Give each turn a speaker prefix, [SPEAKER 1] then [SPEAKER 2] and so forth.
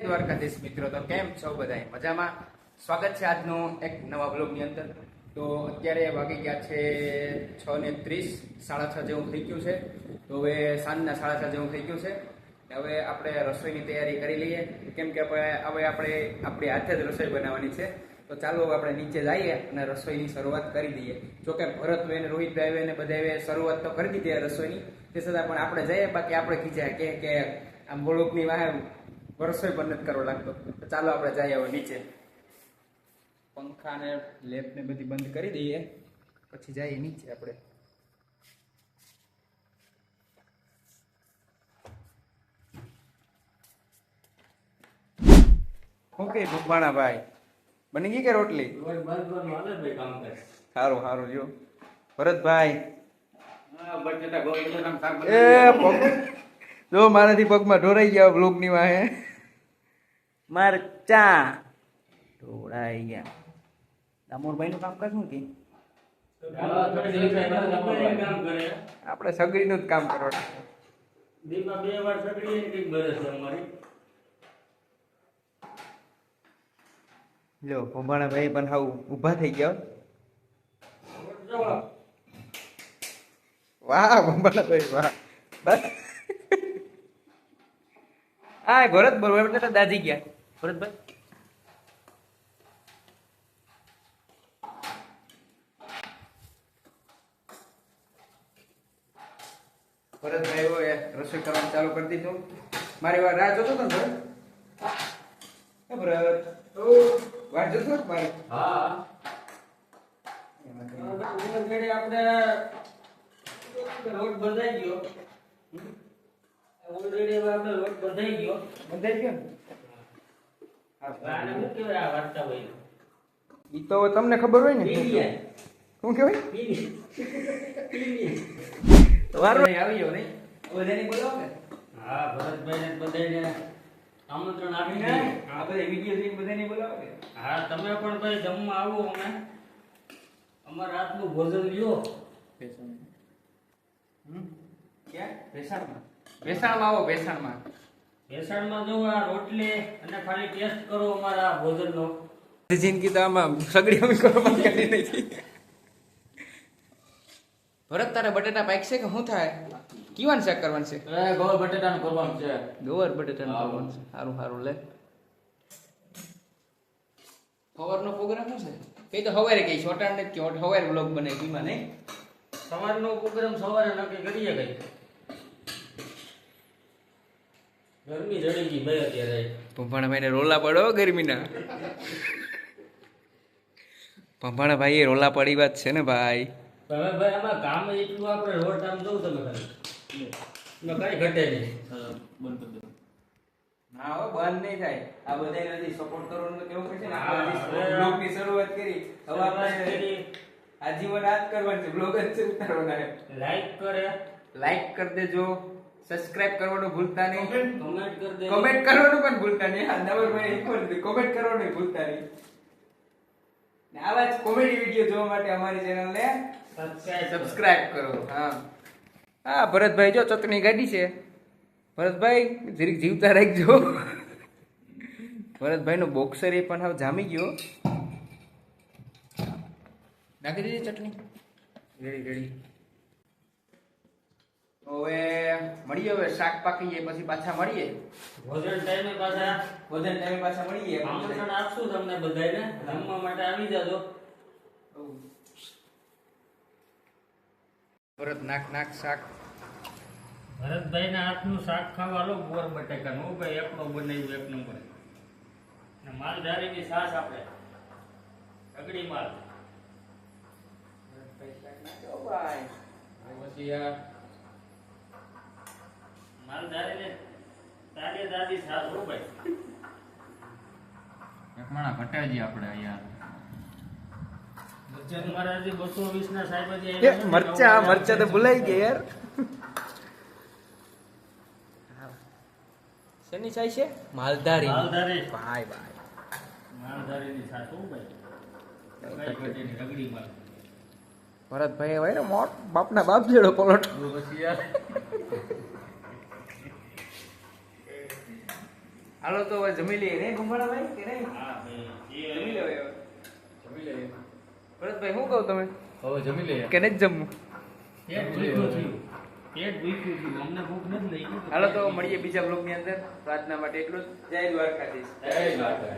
[SPEAKER 1] દ્વારકાધીશ મિત્રો. તો કેમ છો બધા મજામાં? સ્વાગત છે આજનો એક નવા બ્લોગની અંદર. તો અત્યારે વાગી ગયા છે છ ને ત્રીસ, સાડા છ જેવું થઈ ગયું છે. તો હવે સાંજના સાડા છ જેવું થઈ ગયું છે. હવે આપણે રસોઈની તૈયારી કરી લઈએ. કેમ કે હવે આપણે આપણી હાથે જ રસોઈ બનાવવાની છે. તો ચાલો આપણે નીચે જઈએ અને રસોઈની શરૂઆત કરી દઈએ. જોકે ભરતભાઈ ને રોહિતભાઈ ને બધા શરૂઆત તો કરી દીધી રસોઈની. તે છતાં પણ આપણે જઈએ. બાકી આપણે ખીચાય કે કે આમ બોલોકની વાહે રસોઈ પણ નથી કરવો લાગતો. ચાલો આપણે જઈએ હવે નીચે. પંખા ને લેપ ને બધી બંધ કરી દઈએ. પછી જઈએ નીચે આપણે. ઓકે કે ભૂખવાણા ભાઈ બની ગઈ કે રોટલી? સારું સારું જો. ભરતભાઈ. એ જો મારાથી પગમાં ઢોરાઈ ગયા બ્લોકની વાહે. મરચા ઢોળાઈ ગયા. દામોરભાઈનું કામ કામકાજ શું કે આપણે સગડીનું જ કામ કરવાનું.
[SPEAKER 2] બે વાર સગડી અમારી.
[SPEAKER 1] લો ભંભાણા ભાઈ પણ હાવ ઊભા થઈ ગયા હો. વાહ ભંભાણા ભાઈ વાહ. બસ. હા ભરત બરોબર એટલે દાજી ગયા. ભરતભાઈ? ભરતભાઈ હોય રસોઈ કરવાનું ચાલુ કરી દીધું. મારી વાર રાહ જોતો હતો ને ભરત? વાર જોતો હતો મારી?
[SPEAKER 2] હા. આપણે રોડ બંધાઈ ગયો. ઓલરેડી હવે આપણે લોટ બંધાઈ ગયો.
[SPEAKER 1] બંધાઈ ગયો ને?
[SPEAKER 2] આને શું કહેવાય આ વાર્તા હોય
[SPEAKER 1] ઈ તો તમને ખબર હોય ને શું કહેવાય. વારો આવી ગયો નહીં. બધાની બોલો ને.
[SPEAKER 2] હા ભરતભાઈને બધાને આમંત્રણ આપી
[SPEAKER 1] ને
[SPEAKER 2] દઈએ.
[SPEAKER 1] આ બધા વીડિયો જોઈને બધાની બોલાવો કે
[SPEAKER 2] હા તમે પણ ભાઈ જમવા આવો અમે. અમારા રાતનું ભોજન લ્યો.
[SPEAKER 1] હમ? ક્યાં? ભેસાણમાં ભેસાણમાં આવો વેસાણમાં
[SPEAKER 2] વેસાણમાં જો આ રોટલી અને ખાલી ટેસ્ટ કરો અમારા ભોજનનો.
[SPEAKER 1] જિંદગી તો આમાં સગડી અમે કરવામાં કરી નથી. ભરત તારે બટેટા પાક છે કે શું થાય? કીવાન શાક કરવાનું છે?
[SPEAKER 2] એ ગોળ બટેટાનું કરવાનું છે.
[SPEAKER 1] ગોળ બટેટા
[SPEAKER 2] હા.
[SPEAKER 1] કરવાનું છે. સારું સારું લે. સવારનો પ્રોગ્રામ શું છે? કઈ તો હવારે કઈ છોટા ને કે હવારે બ્લોગ બને કીમાં નહીં?
[SPEAKER 2] સવારનો પ્રોગ્રામ સવારે નક્કી કરીએ કઈ. ગરમી ચડી ગઈ ભાઈ અત્યારે.
[SPEAKER 1] પંભાણા ભાઈને રોલા પડો ગરમીના. પંભાણા ભાઈ રોલા પડી વાત છે ને ભાઈ.
[SPEAKER 2] તમે ભાઈ આમાં કામ એટલું આપણે રોડ કામ જોઉં તમે ખાલી. કઈ ઘટે નહીં.
[SPEAKER 1] ના હો બંધ નહીં થાય. આ બધાય નથી સપોર્ટ કરવાનું કેવું પડશે ને? શરૂઆત કરી. હવે આપણે આજીવન આ જ કરવાનું છે. બ્લોગ જ છે ઉતારવાના છે.
[SPEAKER 2] લાઈક કરે.
[SPEAKER 1] લાઈક કરી દેજો. સબસ્ક્રાઇબ કરવાનું ભૂલતા નહીં.
[SPEAKER 2] કમેન્ટ કરી દે
[SPEAKER 1] કમેન્ટ કરવાનું પણ ભૂલતા નહીં. હા નવરભાઈ વાર કમેન્ટ કરવાનું ભૂલતા નહીં. ને આવા જ કોમેડી વીડિયો જોવા માટે અમારી ચેનલને
[SPEAKER 2] સબસ્ક્રાઇબ
[SPEAKER 1] સબસ્ક્રાઇબ કરો. હા. હા ભરતભાઈ જો ચટણી ગાડી છે. ભરતભાઈ જરીક જીવતા રાખજો. ભરતભાઈનો બોક્સર એ પણ હવે જામી ગયો. નાખી દીધી ચટણી. રેડી રેડી હવે મળીએ હવે શાક પાકી જાય પછી પાછા મળીએ.
[SPEAKER 2] ભોજન ટાઈમે પાછા.
[SPEAKER 1] ભોજન ટાઈમે પાછા મળીએ.
[SPEAKER 2] આમંત્રણ આપશું તમને બધાને જમવા માટે આવી જાજો.
[SPEAKER 1] ભરત નાક નાક શાક.
[SPEAKER 2] ભરતભાઈ ના હાથનું શાક ખાવા લો બોર બટેકાનું. હું ભાઈ એકડો બનાવ્યું એક નંબર. ને માલધારીની સાસ આપણે. અગડી માલ. ભાઈ.
[SPEAKER 1] પછી આ
[SPEAKER 2] તારી દાદી છાશ હો ભાઈ.
[SPEAKER 3] એકમાણા ઘટાજી આપણે અહીંયા.
[SPEAKER 2] અમારા હજી બસો વીસ ના સાહેબ હજી
[SPEAKER 1] એ
[SPEAKER 2] આવ્યા
[SPEAKER 1] મરચા મરચા તો ભૂલાઈ ગયા યાર. શેની ચાય છે? માલધારી.
[SPEAKER 2] માલધારી.
[SPEAKER 1] ભાઈ ભાઈ.
[SPEAKER 2] માલધારીની ભાઈ.
[SPEAKER 1] ભરતભાઈ ભાઈ ને મોટ બાપના બાપ જેડો પલોટ
[SPEAKER 3] પછી યાર
[SPEAKER 1] હાલો તો હવે જમી લઈએ નહીં ગુંભાણા ભાઈ કે નહીં? જમી લે હવે. જમી લે ભરતભાઈ શું કહો તમે?
[SPEAKER 3] હવે જમી લઈએ
[SPEAKER 1] કે નહીં જમવું? હાલો તો મળીએ બીજા બ્લોગની અંદર. પ્રાર્થના માટે એટલું જ. જય દ્વારકાધીશ.
[SPEAKER 3] જય દ્વારકા